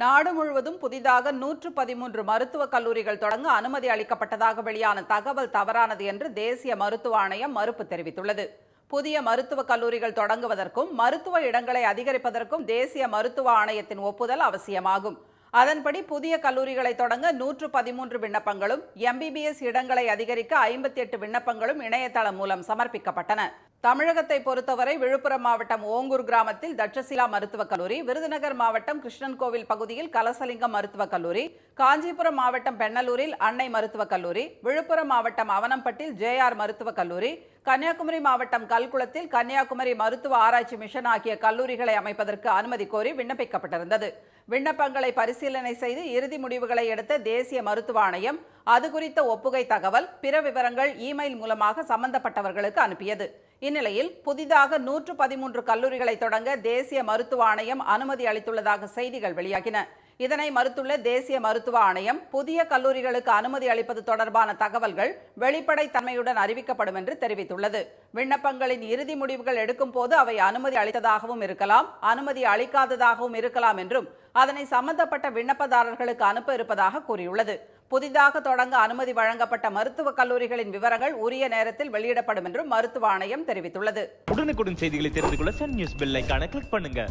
நாடு முழுவதும் புதிதாக நூற்று பதிமூன்று மருத்துவக் கல்லூரிகள் தொடங்க அனுமதி அளிக்கப்பட்டதாக வெளியான தகவல் தவறானது என்று தேசிய மருத்துவ ஆணையம் மறுப்பு தெரிவித்துள்ளது. புதிய மருத்துவக் கல்லூரிகள் தொடங்குவதற்கும் மருத்துவ இடங்களை அதிகரிப்பதற்கும் தேசிய மருத்துவ ஆணையத்தின் ஒப்புதல் அவசியமாகும். அதன்படி புதிய கல்லூரிகளை தொடங்க நூற்று பதிமூன்று விண்ணப்பங்களும் எம்பிபிஎஸ் இடங்களை அதிகரிக்க ஐம்பத்தி எட்டு விண்ணப்பங்களும் இணையதளம் மூலம் சமர்ப்பிக்கப்பட்டன. தமிழகத்தை பொறுத்தவரை விழுப்புரம் மாவட்டம் ஓங்கூர் கிராமத்தில் தட்சசிலா மருத்துவக் கல்லூரி விருதுநகர் மாவட்டம் கிருஷ்ணன் கோவில் பகுதியில் கலசலிங்கம் மருத்துவக் கல்லூரி காஞ்சிபுரம் மாவட்டம் பெண்ணலூரில் அன்னை மருத்துவக் கல்லூரி விழுப்புரம் மாவட்டம் அவனம்பட்டில் ஜேஆர் மருத்துவக் கல்லூரி கன்னியாகுமரி மாவட்டம் கல்குளத்தில் கன்னியாகுமரி மருத்துவ ஆராய்ச்சி மிஷன் ஆகிய கல்லூரிகளை அமைப்பதற்கு அனுமதி கோரி விண்ணப்பிக்கப்பட்டிருந்தது. விண்ணப்பங்களை பரிசீலனை செய்து இறுதி முடிவுகளை எடுத்த தேசிய மருத்துவ ஆணையம் அது குறித்த ஒப்புகை தகவல் பிற விவரங்கள் இமெயில் மூலமாக சம்பந்தப்பட்டவர்களுக்கு அனுப்பியது. இந்நிலையில் புதிதாக நூற்று பதிமூன்று கல்லூரிகளை தொடங்க தேசிய மருத்துவ ஆணையம் அனுமதி அளித்துள்ளதாக செய்திகள் வெளியாகின. இதனை மறுத்துள்ள தேசிய மருத்துவ ஆணையம் புதிய கல்லூரிகளுக்கு அனுமதி அளிப்பது தொடர்பான தகவல்கள் வெளிப்படை தன்மையுடன் அறிவிக்கப்படும் என்று தெரிவித்துள்ளது. விண்ணப்பங்களின் இறுதி முடிவுகள் எடுக்கும் போது அவை அனுமதி அளித்ததாகவும் இருக்கலாம் அனுமதி அளிக்காததாகவும் இருக்கலாம் என்றும் அதனை சம்பந்தப்பட்ட விண்ணப்பதாரர்களுக்கு அனுப்ப இருப்பதாக கூறியுள்ளது. புதிதாக தொடங்க அனுமதி வழங்கப்பட்ட மருத்துவக் கல்லூரிகளின் விவரங்கள் உரிய நேரத்தில் வெளியிடப்படும் என்றும் மருத்துவ ஆணையம் தெரிவித்துள்ளது. உடனுக்குடன் செய்திகளை தெரிந்து கொள்ள சன் நியூஸ் பெல் கிளிக் பண்ணுங்க.